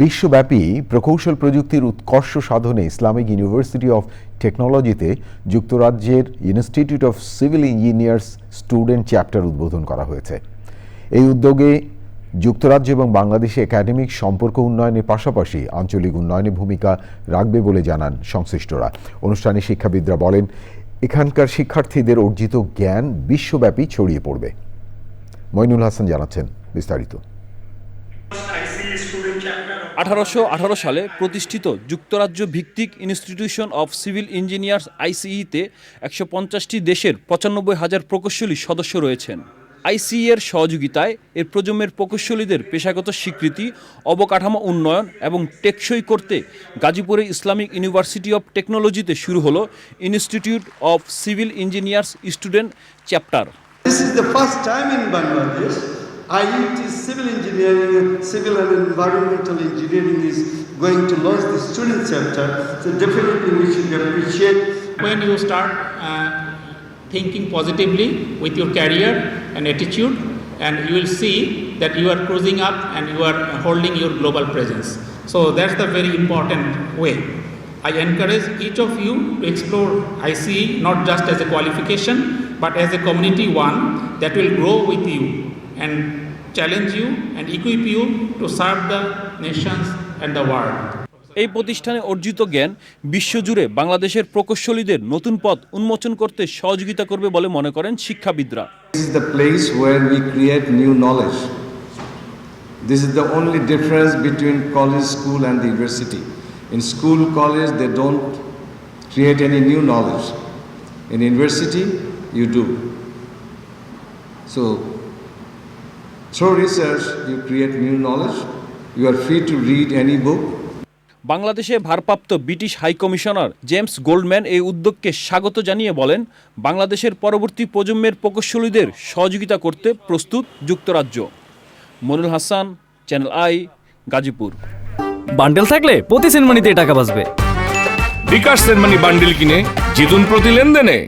বিশ্বব্যাপী প্রকৌশল প্রযুক্তির উৎকর্ষ সাধনে ইসলামিক ইউনিভার্সিটি অফ টেকনোলজিতে যুক্তরাজ্যের institute of civil engineers student chapter উদ্বোধন করা হয়েছে। এই উদ্যোগে যুক্তরাজ্য এবং বাংলাদেশে একাডেমিক সম্পর্ক উন্নয়নের পাশাপাশি আঞ্চলিক উন্নয়নে ভূমিকা রাখবে বলে জানান সংশ্লিষ্টরা। অনুষ্ঠানে শিক্ষাবিদরা বলেন, এখানকার শিক্ষার্থীদের অর্জিত জ্ঞান বিশ্বব্যাপী ছড়িয়ে পড়বে। মইনুল হাসান জানাচ্ছেন বিস্তারিত। আঠারোশো আঠারো সালে প্রতিষ্ঠিত যুক্তরাজ্য ভিত্তিক ইনস্টিটিউশন অফ সিভিল ইঞ্জিনিয়ার্স আইসিইতে একশো পঞ্চাশটি দেশের পঁচানব্বই হাজার প্রকৌশলী সদস্য রয়েছেন। আইসিই এর সহযোগিতায় এর প্রজন্মের প্রকৌশলীদের পেশাগত স্বীকৃতি, অবকাঠামো উন্নয়ন এবং টেকসই করতে গাজীপুরে ইসলামিক ইউনিভার্সিটি অফ টেকনোলজিতে শুরু হলো institute of civil engineers student chapter. This is the first time in Bangladesh IUT Civil Engineering, Civil and Environmental Engineering is going to launch the student chapter. So definitely we should appreciate when you start uh, thinking positively with your career and attitude and you will see that you are cruising up and you are holding your global presence. So that's the very important way. I encourage each of you to explore ice not just as a qualification but as a community one that will grow with you and challenge you and equip you to serve the nations and the world এই প্রতিষ্ঠানে অর্জিত জ্ঞান বিশ্বজুড়ে বাংলাদেশের প্রকৌশলীদের নতুন পথ উন্মোচন করতে সহযোগিতা করবে বলে মনে করেন শিক্ষাবিদরা This is the place where we create new knowledge. This is the only difference between college, school, and the university. In school, college, they don't create any new knowledge. In university, you do. So, through research, you create new knowledge. You are free to read any book, বাংলাদেশে ভারপ্রাপ্ত British high commissioner James Goldman এই উদ্যোগকে স্বাগত জানিয়ে বলেন বাংলাদেশের পরবর্তী প্রজন্মের প্রকৌশলীদের সহযোগিতা করতে প্রস্তুত যুক্তরাজ্য। Monul Hasan channel I Gazipur. Bundle থাকলে প্রতি সেনমানিতে টাকা বাঁচবে। বিকাশ সেনমানি বান্ডিল কিনে জিতুন প্রতি লেনদেনে।